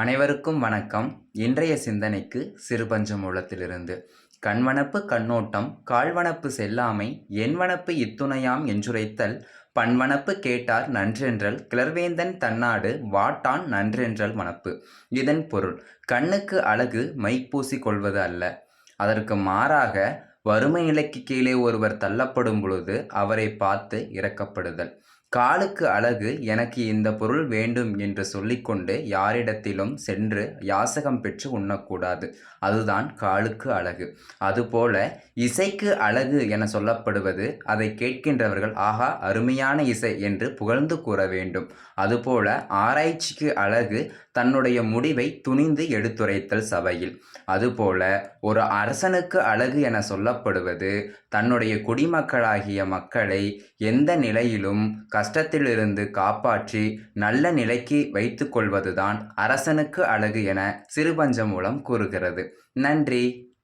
அனைவருக்கும் வணக்கம். இன்றைய சிந்தனைக்கு சிறுபஞ்ச மூலத்திலிருந்து கண்வனப்பு கண்ணோட்டம் கால்வனப்பு செல்லாமை என்வனப்பு இத்துணையாம் என்றுரைத்தல் பண்வனப்பு கேட்டார் நன்றென்றல் கிளர்வேந்தன் தன்னாடு வாட்டான் நன்றென்றல் வனப்பு இதன் பொருள் கண்ணுக்கு அழகு மைப்பூசி கொள்வது அல்ல. அதற்கு மாறாக வறுமை நிலைக்கு கீழே ஒருவர் தள்ளப்படும் பொழுது அவரை பார்த்து இறக்கப்படுதல் காலுக்கு அழகு எனக்கு இந்த பொருள் வேண்டும் என்று சொல்லிக்கொண்டு யாரிடத்திலும் சென்று யாசகம் பெற்று உண்ணக்கூடாது. அதுதான் காலுக்கு அழகு. அதுபோல இசைக்கு அழகு என சொல்லப்படுவது அதை கேட்கின்றவர்கள் ஆஹா அருமையான இசை என்று புகழ்ந்து கூற வேண்டும். அதுபோல ஆராய்ச்சிக்கு அழகு தன்னுடைய முடிவை துணிந்து எடுத்துரைத்தல் சபையில். அதுபோல ஒரு அரசனுக்கு அழகு என சொல்லப்படுவது தன்னுடைய குடிமக்களாகிய மக்களை எந்த நிலையிலும் கஷ்டத்திலிருந்து காப்பாற்றி நல்ல நிலைக்கு வைத்து கொள்வதுதான் அரசனுக்கு அழகு என சிறுபஞ்ச மூலம் கூறுகிறது. நன்றி.